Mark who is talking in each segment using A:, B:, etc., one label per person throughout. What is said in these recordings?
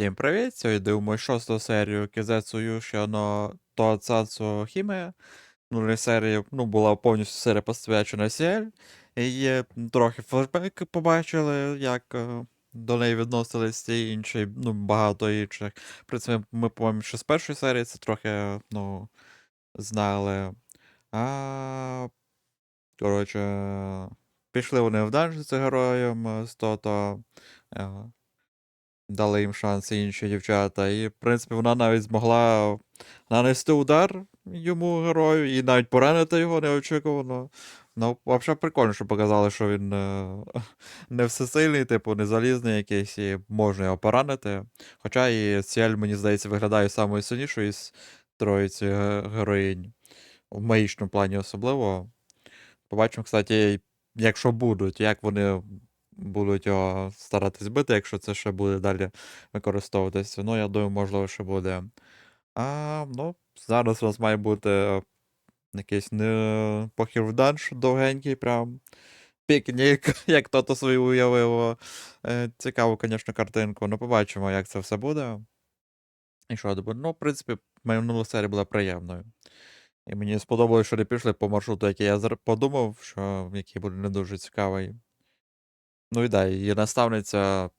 A: Всім привіт! Сьогодні дивимося шосту серію Кізецу Юші но Тоацацу Хіме. Ну, серії ну, була повністю серія посвячена Сіель. І трохи флешбеки побачили, як е, до неї відносились ті інші, ну, багато інших. В принципі, ми, по-моєму, ще з першої серії це трохи, ну, знали. А, коротше, пішли вони в данж з героєм е, з Тото. Дали їм шанс інші дівчата. І, в принципі, вона навіть змогла нанести удар йому герою і навіть поранити його неочікувано. Ну, взагалі прикольно, що показали, що він е, не всесильний, типу, не залізний якийсь, і можна його поранити. Хоча і Сіель, мені здається, виглядає самою сильнішою із троїці героїнь. В магічному плані особливо. Побачимо, кстати, якщо будуть, як вони будуть його старатись бити, якщо це ще буде далі використовуватися. Ну, я думаю, можливо, ще буде. А, ну, зараз у нас має бути якийсь не похід в данж довгенький, прям. Пікнік, як тото собі уявив. Е, Цікаву, звісно, картинку. Ну, побачимо, як це все буде. І що? Ну, в принципі, минула серія була приємною. І мені сподобалося, що не пішли по маршруту, який я подумав, що який буде не дуже цікавий. Ну і да, її наставниця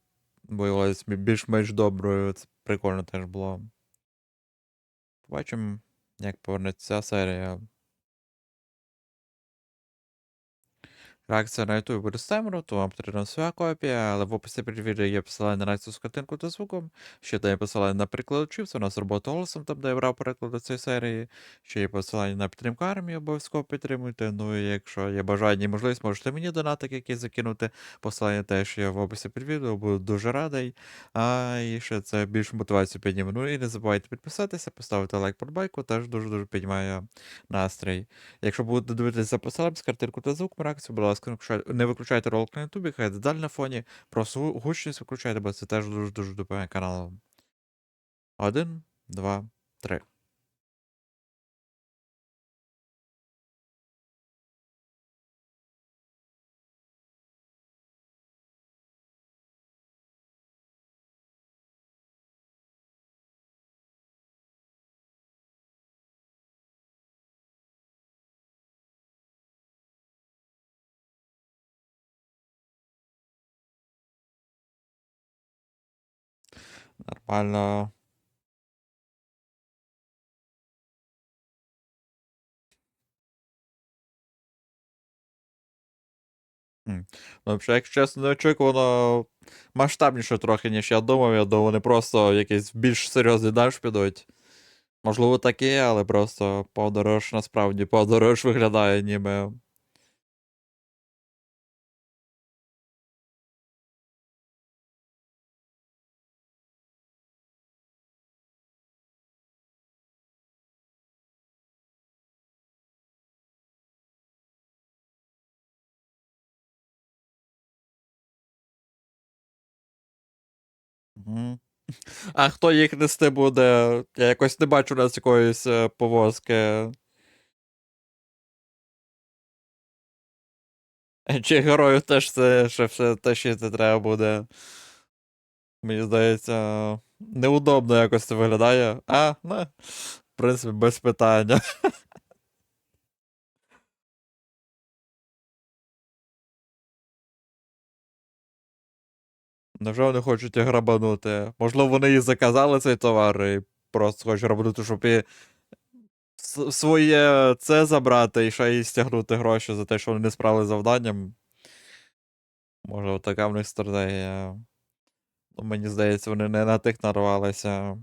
A: виявилась більш-менш доброю. Це прикольно теж було. Побачимо, як повернеться ця серія. Реакція на YouTube буде стемру, то вам потрібна своя копія, але в описі під відео є посилання на реакцію з картинкою та звуком. Ще дає посилання на приклад учився, у нас робота голосом, там де я брав переклад до цієї серії. Ще є посилання на підтримку армії, обов'язково підтримуйте. Ну і якщо є бажання і можливість, можете мені донатик якийсь закинути. Посилання теж є в описі під відео, буду дуже радий. А і ще це більш мотивацію підніме. Ну і не забувайте підписатися, поставити лайк під байку, теж дуже-дуже піднімає настрій. Якщо будете дивитися по посиланням з картинку та звук, реакцію, будь ласка, не виключайте- не виключайте ролик на ютубі, хай деталь на фоні, гу- гучність виключайте, бо це теж дуже-дуже допомагає каналу. Один, два, три. М. Ну, взагалі, якщо чесно, неочікувано масштабніше трохи, ніж я думав. Я думав, вони просто якийсь більш серйозний данж підуть. Можливо, таке, але просто подорож насправді подорож виглядає ніби. А хто їх нести буде? Я якось не бачу у нас якоїсь е, повозки. Чи герою теж це ще все тащити треба буде. Мені здається, неудобно якось це виглядає. А, ну, в принципі, без питання. Невже вони хочуть грабанути? Можливо, вони і заказали цей товар і просто хочуть грабанути, щоб і своє це забрати і ще й стягнути гроші за те, що вони не справили завданням. Може, така в них стратегія. Ну, мені здається, вони не на тих нарвалися.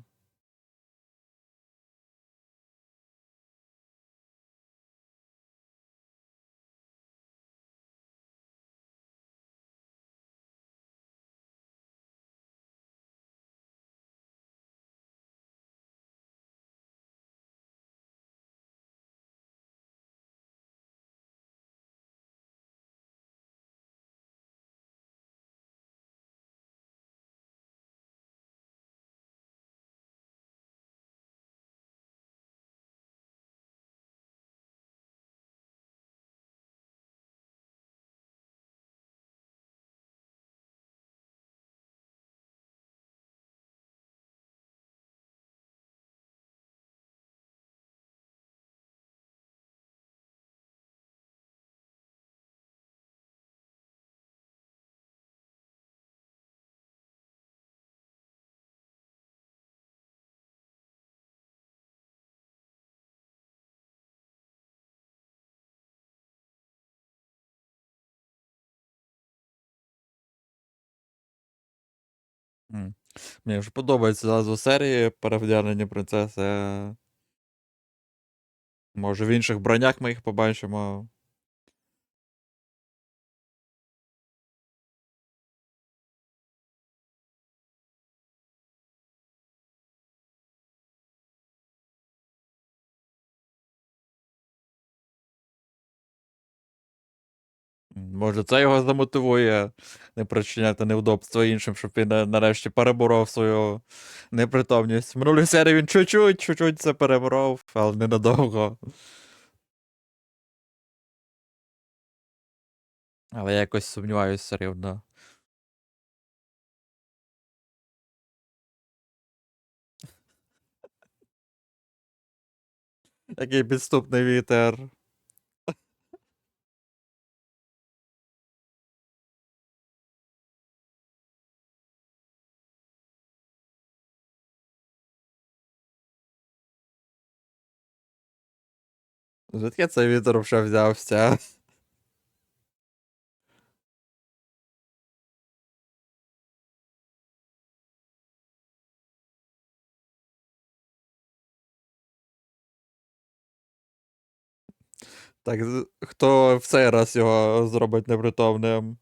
A: Мені вже подобається назва серії Перевдягнені принцеси. Може, в інших бронях ми їх побачимо. Може, це його замотивує не причиняти невдобства іншим, щоб він е, нарешті переборов свою непритомність. В серії він чуть-чуть, чуть-чуть це переборов, але ненадовго. Але я якось сумніваюся все рівно. Який підступний вітер. Звідки цей вітер вже взявся? Так, хто в цей раз його зробить непритомним?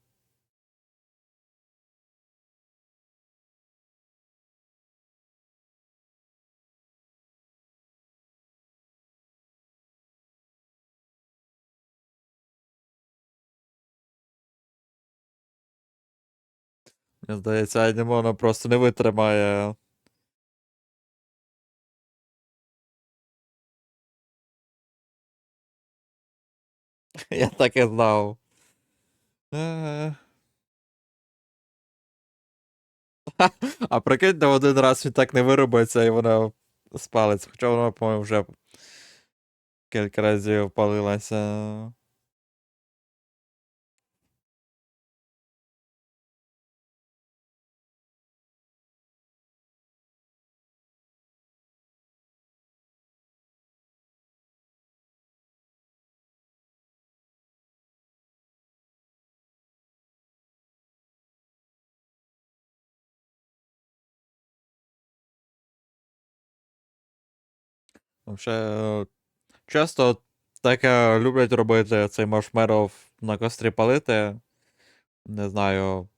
A: Мені здається, Анімона просто не витримає. Я так і знав. Е. А прикиньте, один раз він так не виробиться і вона спалиться. Хоча вона, по-моєму, вже кілька разів палилася. Взагалі, часто таке люблять робити цей маршмеллоу на кострі палити. Не знаю.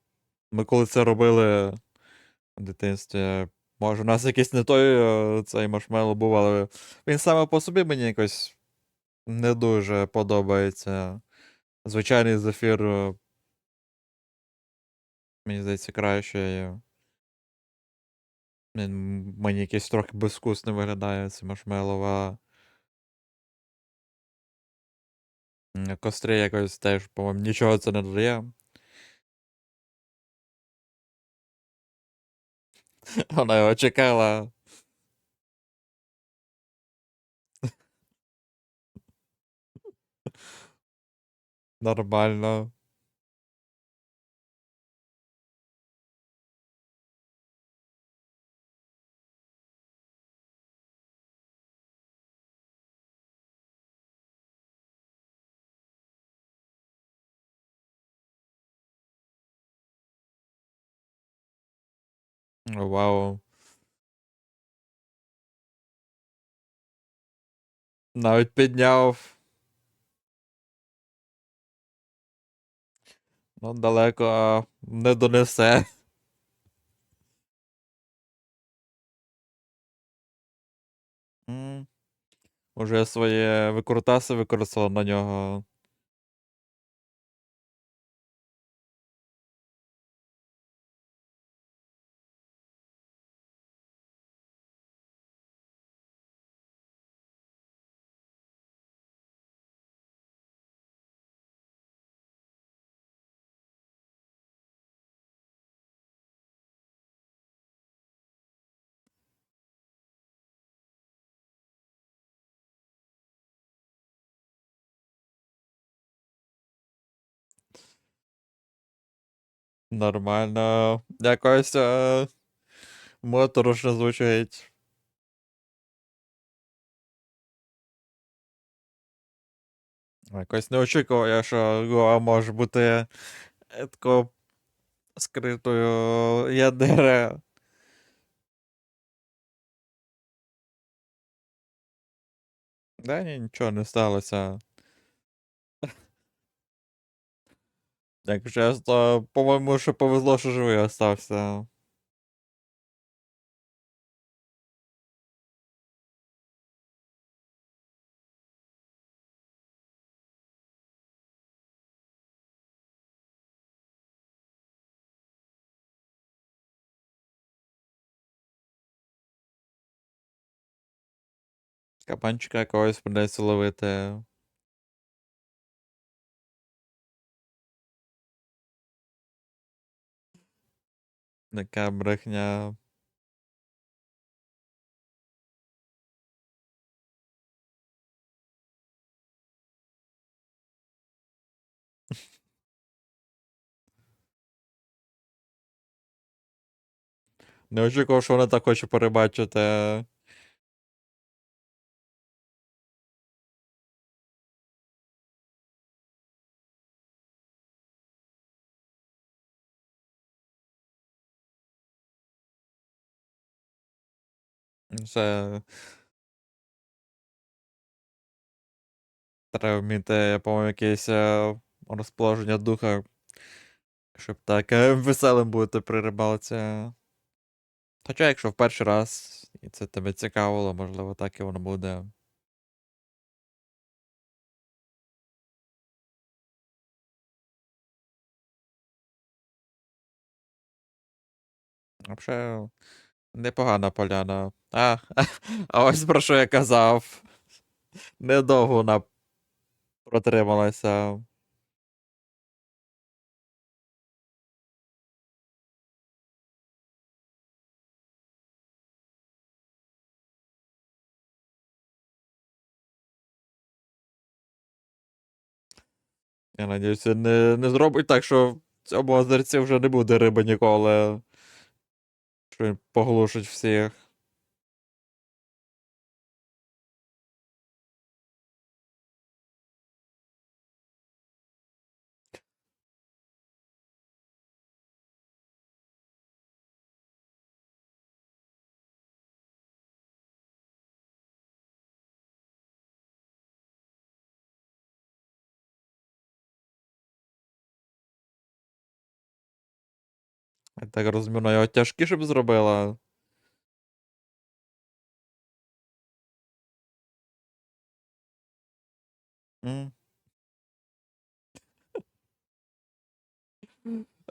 A: Ми коли це робили в дитинстві. Може, у нас якийсь не той е, цей маршмеллоу був, але він саме по собі мені якось не дуже подобається. Звичайний зефір. е, Мені здається, краще. Мені якийсь трохи безвкусно виглядає цей маршмеллоу, а на кострі якось теж, по-моєму, нічого це не додає. Вона його чекала. Нормально. Вау. Навіть підняв. Ну, далеко не донесе. М, Уже своє викрутаси використала на нього. Нормально. Якось е, моторошно звучить. Якось не очікував я, що Гоа може бути е, тако скритою ядере. Да ні, нічого не сталося. Як чесно, по-моєму, що повезло, що живий остався. Кабанчика якогось придеться ловити. Яка брехня. Не очікував, що вона так хоче перебачити. Це треба вміти, по-моєму, якесь е, розположення духа, щоб так е, веселим бути при рибалці. Хоча, якщо в перший раз і це тебе цікавило, можливо, так і воно буде. Взагалі, непогана поляна. А, а ось про що я казав. Недовго вона протрималася. Я надіюсь, він не, не зробить так, що в цьому озерці вже не буде риби ніколи. Що поглушить всіх. Я так розумію, вона його тяжкіше б зробила. М.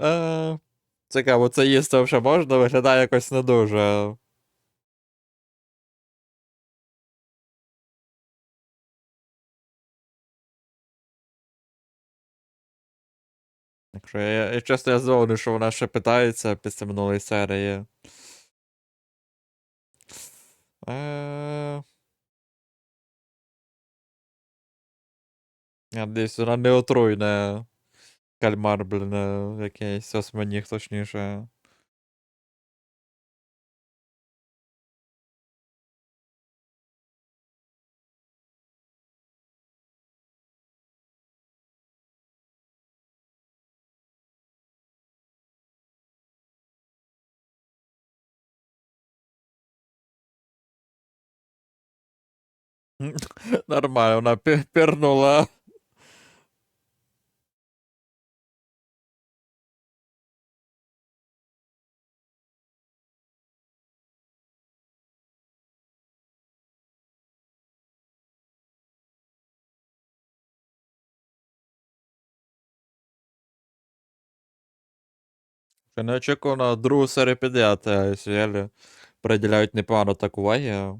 A: Е, Цікаво, це їсти вже можна, виглядає якось не дуже. Якщо я, я чесно, я здивований, що вона ще питається після минулої серії. Е... Я надіюсь, вона не отруйне. Кальмар, блін, е, якийсь осьминіг, точніше. Нормально, вона пірнула. Ще неочікувано другу серію підряд е, серіалі приділяють непогано так уваги.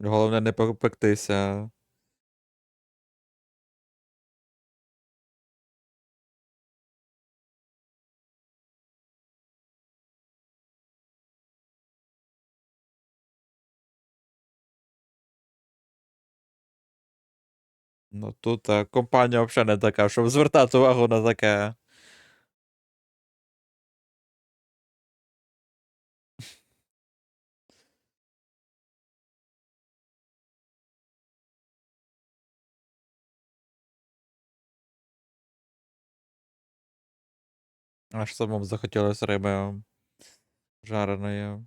A: Головне не попектися. Ну тут е, компанія взагалі не така, щоб звертати увагу на таке. Аж самому захотілося риби жареної.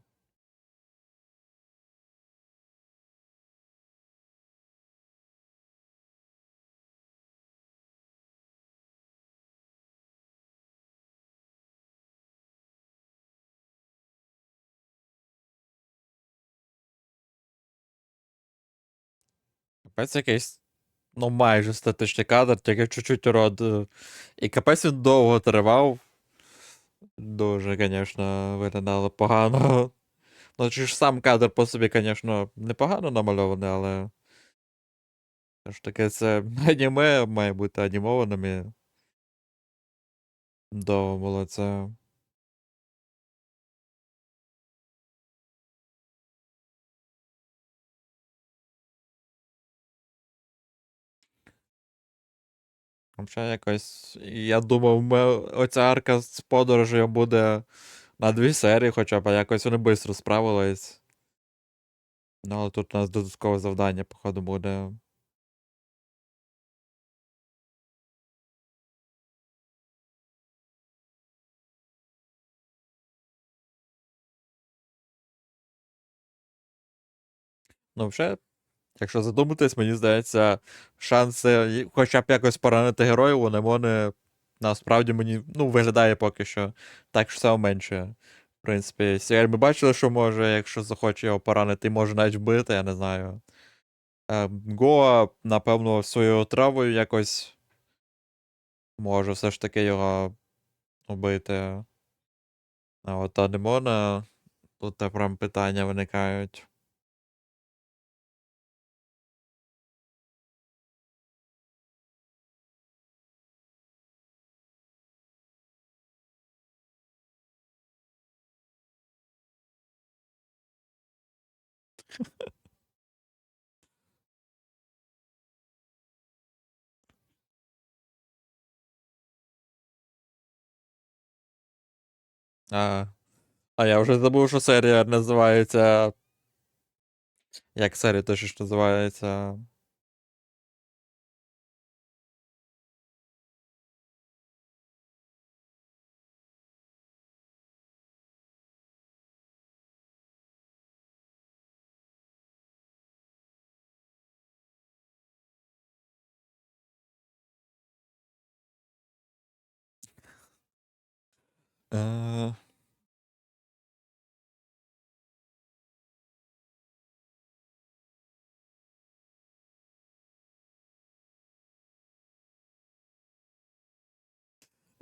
A: Капець якийсь, ну, майже статичний кадр, тільки чуть-чуть урод. е, І капець він довго тривав. Дуже, звісно, виглядало погано. Ну, чи ж сам кадр по собі, звісно, непогано намальований, але. Все ж таки, це аніме має бути анімованим і Довго було це. Взагалі якось. Я думав, ми... оця арка з подорожею буде на дві серії, хоча б якось вони швидко справились. Ну, але тут у нас додаткове завдання, походу, буде. Ну, взагалі, якщо задуматись, мені здається, шанси хоча б якось поранити героїв, вони вони насправді мені ну, виглядає поки що так що все менше. В принципі, Сіель ми бачили, що може, якщо захоче його поранити, може навіть вбити, я не знаю. Е, Гоа, напевно, своєю травою якось може все ж таки його вбити. А от Анемона, тут прям питання виникають. А, а я вже забув, що серія називається. Як серія точно називається. Е...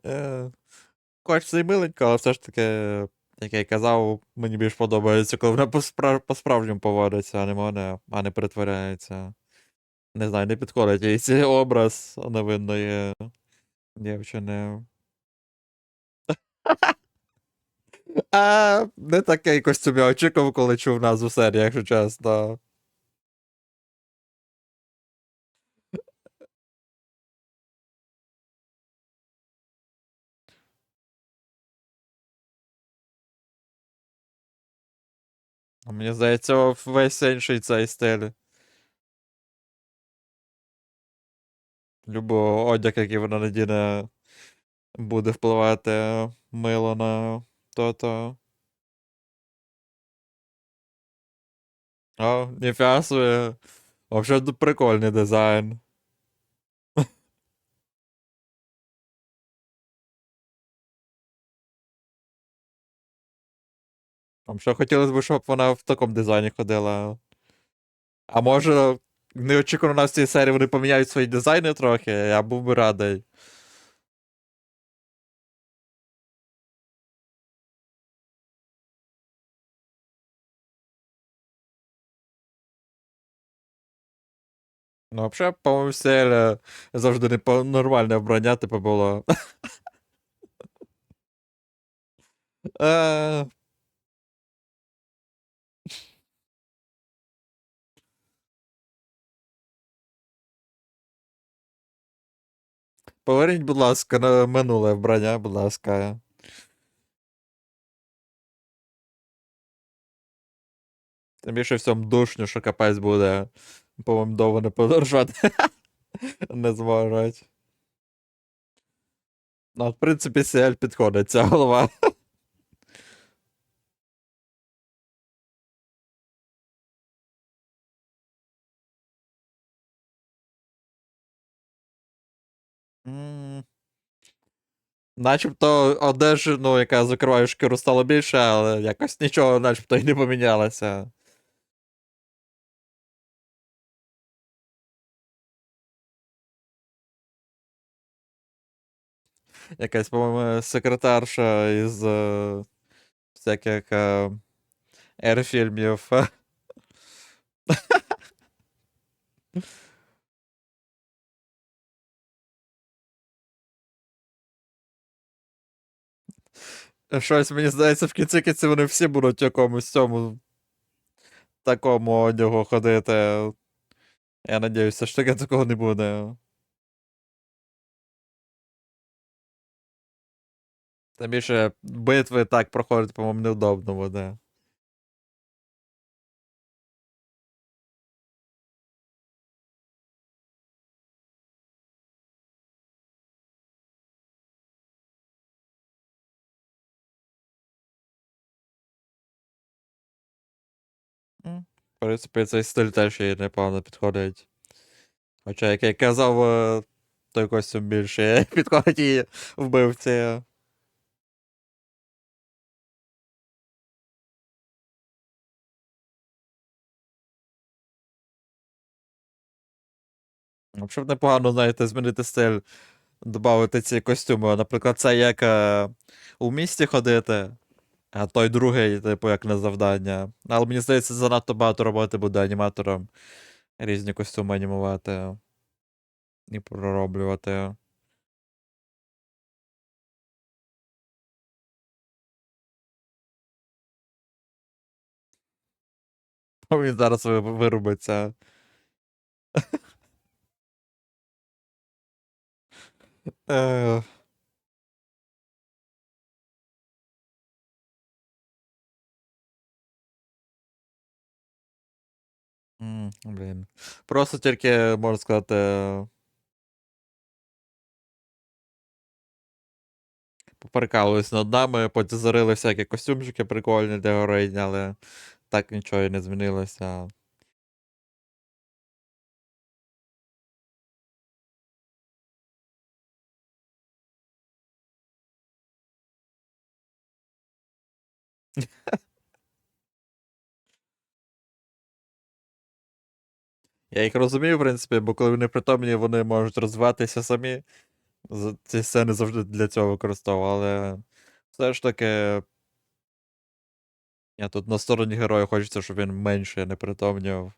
A: Е... Це миленько, але все ж таки, як я й казав, мені більш подобається, коли вона по-спра- по-справжньому поводиться, а не мене, а не перетворяється. Не знаю, не підходить їй цей образ невинної дівчини. А, не такий костюм я очікував, коли чув назву серії, якщо чесно. А Мені здається, весь інший цей стиль. Любо одяг, який вона надіне, буде впливати мило на то-то. О, ніфіга собі. Тут прикольний дизайн. Там що хотілося б, щоб вона в такому дизайні ходила. А може, неочікувано на цій серії вони поміняють свої дизайни трохи, я був би радий. Ну, взагалі, по-моєму, серія завжди не нормальне вбрання, типу, було. Е, Поверніть, будь ласка, на минуле вбрання, будь ласка. Тим більше всьому душню, що капець буде. По-моєму, довго не подорожувати. Не зможуть. Ну, в принципі, Сіель підходить ця голова. Начебто одежі, ну, яка закриває шкіру, стало більше, але якось нічого начебто і не помінялося. Якась, по-моєму, секретарша із е, всяких е, ер-фільмів. Щось мені здається, в кінці кінці вони всі будуть якомусь цьому такому одягу ходити. Я надіюся, що таке такого не буде. Тим більше битви так проходять, по-моєму, неудобно буде. В принципі, цей стиль теж їй непогано підходить. Хоча, як я казав, е, той костюм більше підходить її вбивці. Якщо б непогано, знаєте, змінити стиль, додати ці костюми. Наприклад, це як е, у місті ходити, а той другий, типу, як на завдання. Але мені здається, занадто багато роботи буде аніматором різні костюми анімувати і пророблювати. Він зараз вирубиться. Е, Блін. Просто тільки, можна сказати, поперекалувались над нами, потізарили всякі костюмчики прикольні для героїні, але так нічого і не змінилося. Я їх розумію, в принципі, бо коли вони притомні, вони можуть розвиватися самі. Ці сцени завжди для цього використовував, але все ж таки. Я тут на стороні героя хочеться, щоб він менше не притомнював.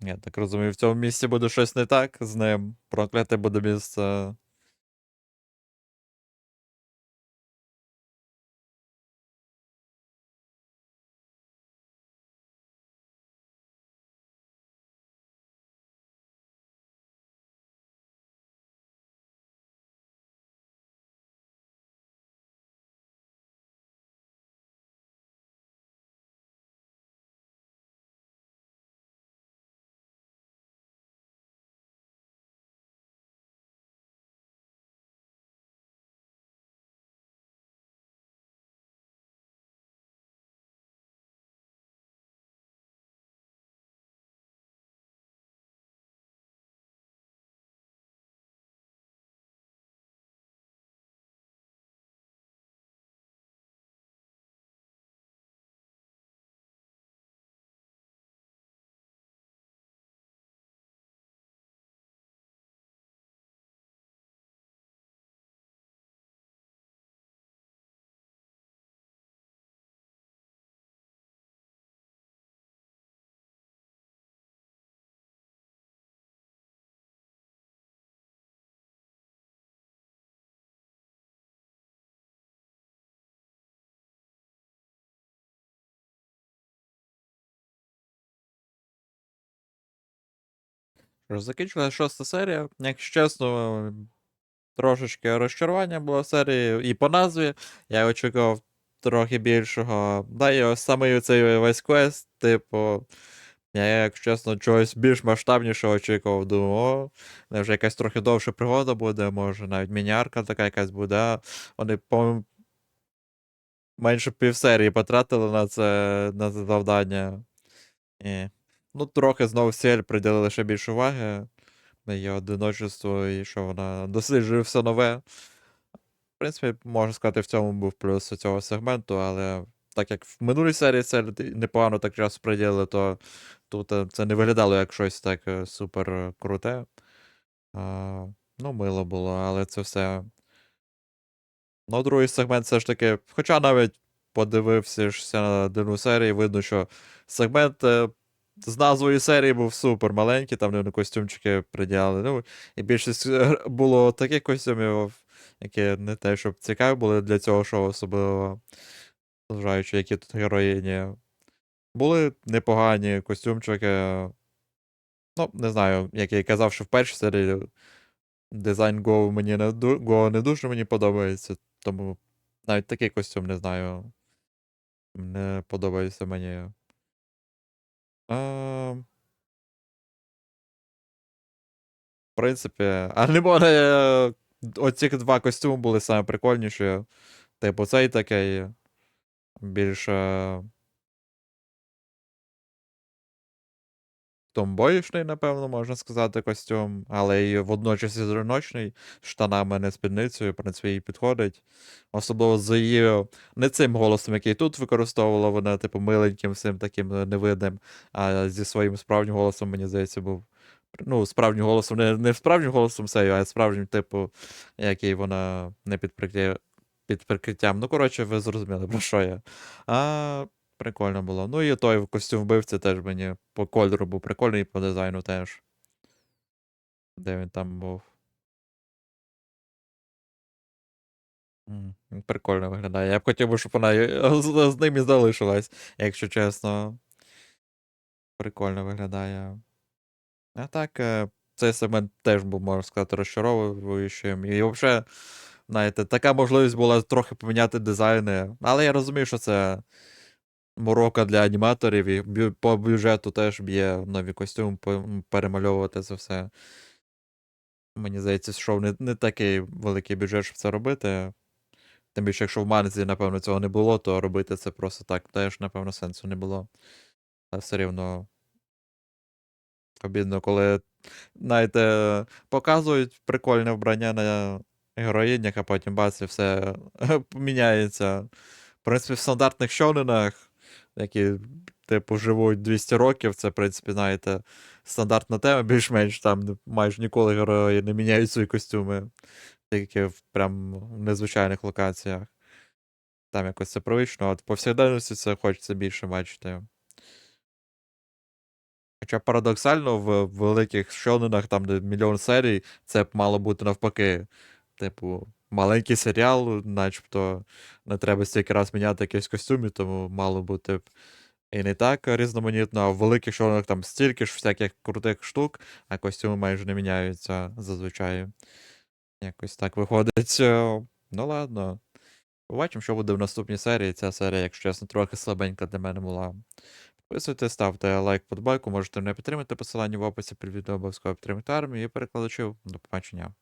A: Я так розумію, в цьому місці буде щось не так з ним. Прокляте буде місце. Закінчилася шоста серія. Якщо чесно, трошечки розчарування було в серії. І по назві я очікував трохи більшого. Да, і саме цей весь квест, типу. Я, якщо чесно, чогось більш масштабнішого очікував. Думав, о, вже якась трохи довша пригода буде, може навіть мініарка така якась буде. Вони, по-моєму, менше півсерії потратили на це, на це завдання. І, ну, трохи знову Сіель приділили ще більше уваги на її одиночество і що вона досліджує все нове. В принципі, можна сказати, в цьому був плюс цього сегменту, але так як в минулій серії це непогано так час приділили, то тут е, це не виглядало як щось так е, супер е, круте. А, ну, мило було, але це все. Ну, другий сегмент все ж таки. Хоча навіть подивився на одну серію, видно, що сегмент з назвою серії був супер маленький, там вони костюмчики приділяли. Ну, і більшість було таких костюмів, які не те, щоб цікаві були для цього шоу, особливо зважаючи, які тут героїні. Були непогані костюмчики. Ну, не знаю, як я казав, що в першій серії дизайн Go мені не, Go не дуже мені подобається, тому навіть такий костюм не знаю. Не подобається мені. А, в принципі, а не. Оці два костюми були саме прикольніші. Типу, цей такий більше. Томбоїшний, напевно, можна сказати, костюм, але і водночас і зриночний, штанами, не спідницею, в принципі, їй підходить. Особливо з її не цим голосом, який тут використовувала, вона, типу, миленьким, всім таким е, невидним, а зі своїм справжнім голосом, мені здається, був. Ну, справжнім голосом, не, не справжнім голосом Сею, а справжнім, типу, який вона не під прикриттям. Ну, коротше, ви зрозуміли, про що я. А, Прикольно було. Ну і той костюм вбивці теж мені по кольору був прикольний, і по дизайну теж. Де він там був. Прикольно виглядає. Я б хотів щоб вона з, з ним і залишилась, якщо чесно. Прикольно виглядає. А так, е, цей сегмент теж був, можна сказати, розчаровуючим. І взагалі, знаєте, така можливість була трохи поміняти дизайни. Але я розумію, що це морока для аніматорів, і по бюджету теж б'є нові костюми, перемальовувати це все. Мені здається, що не, не такий великий бюджет, щоб це робити. Тим більше, якщо в манзі, напевно, цього не було, то робити це просто так теж, напевно, сенсу не було. Але все рівно обідно, коли, знаєте, показують прикольне вбрання на героїнях, а потім бац, і все міняється. В принципі, в стандартних шоненах, які, типу, живуть 200 років, це, в принципі, знаєте, стандартна тема, більш-менш там майже ніколи герої не міняють свої костюми, тільки в прям незвичайних локаціях. Там якось це привично, а от повсякденності це хочеться більше бачити. Хоча парадоксально в великих шоненах, там, де мільйон серій, це б мало бути навпаки. Типу, маленький серіал, начебто не треба стільки раз міняти якийсь костюм, тому мало бути б і не так різноманітно, а в великих шоненах там стільки ж всяких крутих штук, а костюми майже не міняються зазвичай. Якось так виходить. Е, Ну ладно. Побачимо, що буде в наступній серії. Ця серія, якщо чесно, трохи слабенька для мене була. Підписуйтесь, ставте лайк, подбайку, можете мене підтримати посилання в описі під відео обов'язково підтримати армію і перекладачів. До побачення.